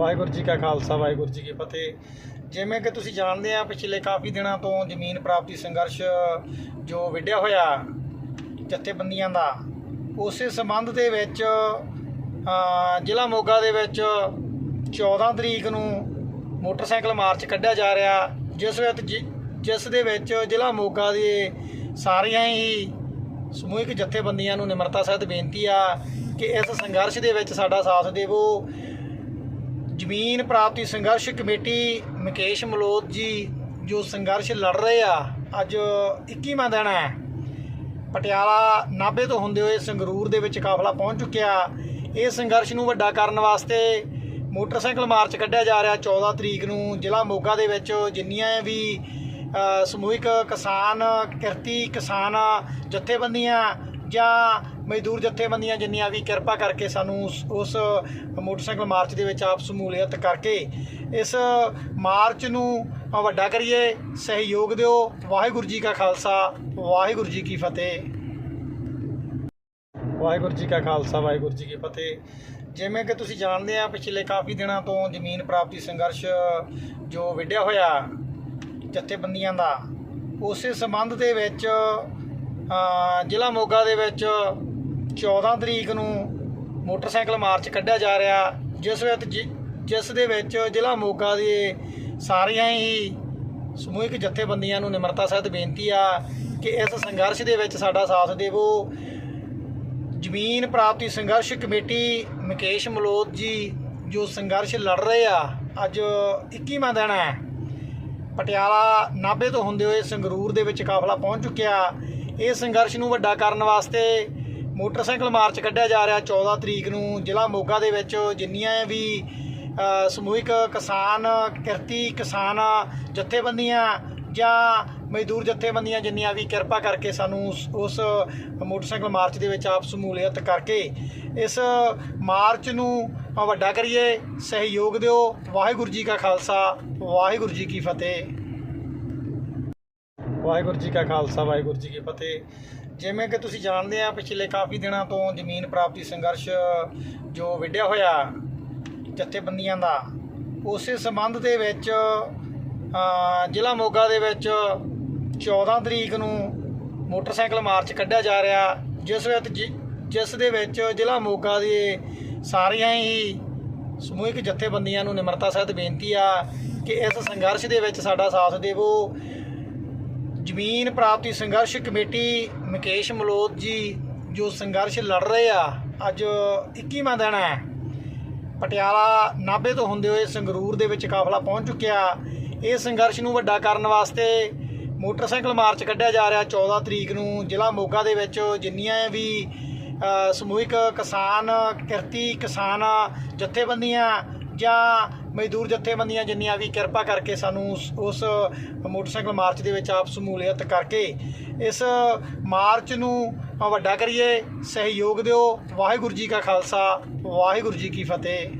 ਵਾਹਿਗੁਰੂ ਜੀ ਕਾ ਖਾਲਸਾ, ਵਾਹਿਗੁਰੂ ਜੀ ਕੀ ਫਤਿਹ। ਜਿਵੇਂ ਕਿ ਤੁਸੀਂ ਜਾਣਦੇ ਆ, ਪਿਛਲੇ ਕਾਫੀ ਦਿਨਾਂ ਤੋਂ ਜ਼ਮੀਨ ਪ੍ਰਾਪਤੀ ਸੰਘਰਸ਼ ਜੋ ਵਿੱਢਿਆ ਹੋਇਆ ਜਥੇਬੰਦੀਆਂ ਦਾ, ਉਸੇ ਸੰਬੰਧ ਦੇ ਵਿੱਚ ਜ਼ਿਲ੍ਹਾ ਮੋਗਾ ਦੇ ਵਿੱਚ 14 ਤਰੀਕ ਨੂੰ ਮੋਟਰਸਾਈਕਲ ਮਾਰਚ ਕੱਢਿਆ ਜਾ ਰਿਹਾ। ਜਿਸ ਵਿੱਚ ਜਿ- ਜਿਸ ਦੇ ਵਿੱਚ ਜ਼ਿਲ੍ਹਾ ਮੋਗਾ ਦੇ ਸਾਰੀਆਂ ਹੀ ਸਮੂਹਿਕ ਜਥੇਬੰਦੀਆਂ ਨੂੰ ਨਿਮਰਤਾ ਸਹਿਤ ਬੇਨਤੀ ਆ ਕਿ ਇਸ ਸੰਘਰਸ਼ ਦੇ ਵਿੱਚ ਸਾਡਾ ਸਾਥ ਦੇਵੋ। ਜ਼ਮੀਨ ਪ੍ਰਾਪਤੀ ਸੰਘਰਸ਼ ਕਮੇਟੀ ਮੁਕੇਸ਼ ਮਲੋਤ ਜੀ ਜੋ ਸੰਘਰਸ਼ ਲੜ ਰਹੇ ਆ, ਅੱਜ 21ਵਾਂ ਦਿਨ ਹੈ। ਪਟਿਆਲਾ ਨਾਭੇ ਤੋਂ ਹੁੰਦੇ ਹੋਏ ਸੰਗਰੂਰ ਦੇ ਵਿੱਚ ਕਾਫਲਾ ਪਹੁੰਚ ਚੁੱਕਿਆ। ਇਹ ਸੰਘਰਸ਼ ਨੂੰ ਵੱਡਾ ਕਰਨ ਵਾਸਤੇ ਮੋਟਰਸਾਈਕਲ ਮਾਰਚ ਕੱਢਿਆ ਜਾ ਰਿਹਾ। 14 ਤਰੀਕ ਨੂੰ ਜ਼ਿਲ੍ਹਾ ਮੋਗਾ ਦੇ ਵਿੱਚ ਜਿੰਨੀਆਂ ਵੀ ਸਮੂਹਿਕ ਕਿਸਾਨ, ਕਿਰਤੀ ਕਿਸਾਨ ਜਥੇਬੰਦੀਆਂ ਜਾਂ ਮਜ਼ਦੂਰ ਜਥੇਬੰਦੀਆਂ ਜਿੰਨੀਆਂ ਵੀ ਕਿਰਪਾ ਕਰਕੇ ਸਾਨੂੰ ਉਸ- ਮੋਟਰਸਾਈਕਲ ਮਾਰਚ ਦੇ ਵਿੱਚ ਆਪ ਸਮੂਲੀਅਤ ਕਰਕੇ ਇਸ ਮਾਰਚ ਨੂੰ ਵੱਡਾ ਕਰੀਏ, ਸਹਿਯੋਗ ਦਿਓ। ਵਾਹਿਗੁਰੂ ਜੀ ਕਾ ਖਾਲਸਾ, ਵਾਹਿਗੁਰੂ ਜੀ ਕੀ ਫਤਿਹ। ਵਾਹਿਗੁਰੂ ਜੀ ਕਾ ਖਾਲਸਾ, ਵਾਹਿਗੁਰੂ ਜੀ ਕੀ ਫਤਿਹ। ਜਿਵੇਂ ਕਿ ਤੁਸੀਂ ਜਾਣਦੇ ਆ, ਪਿਛਲੇ ਕਾਫੀ ਦਿਨਾਂ ਤੋਂ ਜ਼ਮੀਨ ਪ੍ਰਾਪਤੀ ਸੰਘਰਸ਼ ਜੋ ਵਿੱਢਿਆ ਹੋਇਆ ਜਥੇਬੰਦੀਆਂ ਦਾ, ਉਸੇ ਸੰਬੰਧ ਦੇ ਵਿੱਚ ਜ਼ਿਲ੍ਹਾ ਮੋਗਾ ਦੇ ਵਿੱਚ 14 ਤਰੀਕ ਨੂੰ ਮੋਟਰਸਾਈਕਲ ਮਾਰਚ ਕੱਢਿਆ ਜਾ ਰਿਹਾ। ਜਿਸ ਵਿੱਚ ਜਿ- ਜਿਸ ਦੇ ਵਿੱਚ ਜ਼ਿਲ੍ਹਾ ਮੋਗਾ ਦੇ ਸਾਰੀਆਂ ਹੀ ਸਮੂਹਿਕ ਜਥੇਬੰਦੀਆਂ ਨੂੰ ਨਿਮਰਤਾ ਸਹਿਤ ਬੇਨਤੀ ਆ ਕਿ ਇਸ ਸੰਘਰਸ਼ ਦੇ ਵਿੱਚ ਸਾਡਾ ਸਾਥ ਦੇਵੋ। ਜ਼ਮੀਨ ਪ੍ਰਾਪਤੀ ਸੰਘਰਸ਼ ਕਮੇਟੀ ਮੁਕੇਸ਼ ਮਲੋਦ ਜੀ, ਜੋ ਸੰਘਰਸ਼ ਲੜ ਰਹੇ ਆ, ਅੱਜ 21ਵਾਂ ਦਿਨ ਹੈ। ਪਟਿਆਲਾ ਨਾਭੇ ਤੋਂ ਹੁੰਦੇ ਹੋਏ ਸੰਗਰੂਰ ਦੇ ਵਿੱਚ ਕਾਫਲਾ ਪਹੁੰਚ ਚੁੱਕਿਆ। ਇਹ ਸੰਘਰਸ਼ ਨੂੰ ਵੱਡਾ ਕਰਨ ਵਾਸਤੇ ਮੋਟਰਸਾਈਕਲ ਮਾਰਚ ਕੱਢਿਆ ਜਾ ਰਿਹਾ 14 ਤਰੀਕ ਨੂੰ ਜ਼ਿਲ੍ਹਾ ਮੋਗਾ ਦੇ ਵਿੱਚ, ਜਿੰਨੀਆਂ ਵੀ ਸਮੂਹਿਕ ਕਿਸਾਨ, ਕਿਰਤੀ ਕਿਸਾਨ ਜਥੇਬੰਦੀਆਂ ਜਾਂ ਮਜ਼ਦੂਰ ਜਥੇਬੰਦੀਆਂ ਜਿੰਨੀਆਂ ਵੀ ਕਿਰਪਾ ਕਰਕੇ ਸਾਨੂੰ ਉਸ- ਮੋਟਰਸਾਈਕਲ ਮਾਰਚ ਦੇ ਵਿੱਚ ਆਪ ਸਮੂਲੀਅਤ ਕਰਕੇ ਇਸ ਮਾਰਚ ਨੂੰ ਵੱਡਾ ਕਰੀਏ। ਸਹਿਯੋਗ ਦਿਓ। ਵਾਹਿਗੁਰੂ ਜੀ ਕਾ ਖਾਲਸਾ, ਵਾਹਿਗੁਰੂ ਜੀ ਕੀ ਫਤਿਹ। ਵਾਹਿਗੁਰੂ ਜੀ ਕਾ ਖਾਲਸਾ, ਵਾਹਿਗੁਰੂ ਜੀ ਕੀ ਫਤਿਹ। ਜਿਵੇਂ ਕਿ ਤੁਸੀਂ ਜਾਣਦੇ ਆ, ਪਿਛਲੇ ਕਾਫੀ ਦਿਨਾਂ ਤੋਂ ਜ਼ਮੀਨ ਪ੍ਰਾਪਤੀ ਸੰਘਰਸ਼ ਜੋ ਵਿੱਢਿਆ ਹੋਇਆ ਜਥੇਬੰਦੀਆਂ ਦਾ, ਉਸੇ ਸੰਬੰਧ ਦੇ ਵਿੱਚ ਜ਼ਿਲ੍ਹਾ ਮੋਗਾ ਦੇ ਵਿੱਚ 14 ਤਰੀਕ ਨੂੰ ਮੋਟਰਸਾਈਕਲ ਮਾਰਚ ਕੱਢਿਆ ਜਾ ਰਿਹਾ। ਜਿਸ ਵਿੱਚ ਜਿ- ਜਿਸ ਦੇ ਵਿੱਚ ਜ਼ਿਲ੍ਹਾ ਮੋਗਾ ਦੇ ਸਾਰੀਆਂ ਹੀ ਸਮੂਹਿਕ ਜਥੇਬੰਦੀਆਂ ਨੂੰ ਨਿਮਰਤਾ ਸਹਿਤ ਬੇਨਤੀ ਆ ਕਿ ਇਸ ਸੰਘਰਸ਼ ਦੇ ਵਿੱਚ ਸਾਡਾ ਸਾਥ ਦੇਵੋ। ਜ਼ਮੀਨ ਪ੍ਰਾਪਤੀ ਸੰਘਰਸ਼ ਕਮੇਟੀ ਮੁਕੇਸ਼ ਮਲੋਤ ਜੀ, ਜੋ ਸੰਘਰਸ਼ ਲੜ ਰਹੇ ਆ, ਅੱਜ 21ਵਾਂ ਦਿਨ ਹੈ। ਪਟਿਆਲਾ ਨਾਭੇ ਤੋਂ ਹੁੰਦੇ ਹੋਏ ਸੰਗਰੂਰ ਦੇ ਵਿੱਚ ਕਾਫਲਾ ਪਹੁੰਚ ਚੁੱਕਿਆ। ਇਹ ਸੰਘਰਸ਼ ਨੂੰ ਵੱਡਾ ਕਰਨ ਵਾਸਤੇ ਮੋਟਰਸਾਈਕਲ ਮਾਰਚ ਕੱਢਿਆ ਜਾ ਰਿਹਾ। 14 ਤਰੀਕ ਨੂੰ ਜ਼ਿਲ੍ਹਾ ਮੋਗਾ ਦੇ ਵਿੱਚ ਜਿੰਨੀਆਂ ਵੀ ਸਮੂਹਿਕ ਕਿਸਾਨ, ਕਿਰਤੀ ਕਿਸਾਨ ਜਥੇਬੰਦੀਆਂ ਜਾਂ ਮਜ਼ਦੂਰ ਜਥੇਬੰਦੀਆਂ ਜਿੰਨੀਆਂ ਵੀ ਕਿਰਪਾ ਕਰਕੇ ਸਾਨੂੰ ਉਸ- ਉਸ ਮੋਟਰਸਾਈਕਲ ਮਾਰਚ ਦੇ ਵਿੱਚ ਆਪ ਸਮੂਲੀਅਤ ਕਰਕੇ ਇਸ ਮਾਰਚ ਨੂੰ ਵੱਡਾ ਕਰੀਏ, ਸਹਿਯੋਗ ਦਿਓ। ਵਾਹਿਗੁਰੂ ਜੀ ਕਾ ਖਾਲਸਾ, ਵਾਹਿਗੁਰੂ ਜੀ ਕੀ ਫਤਿਹ।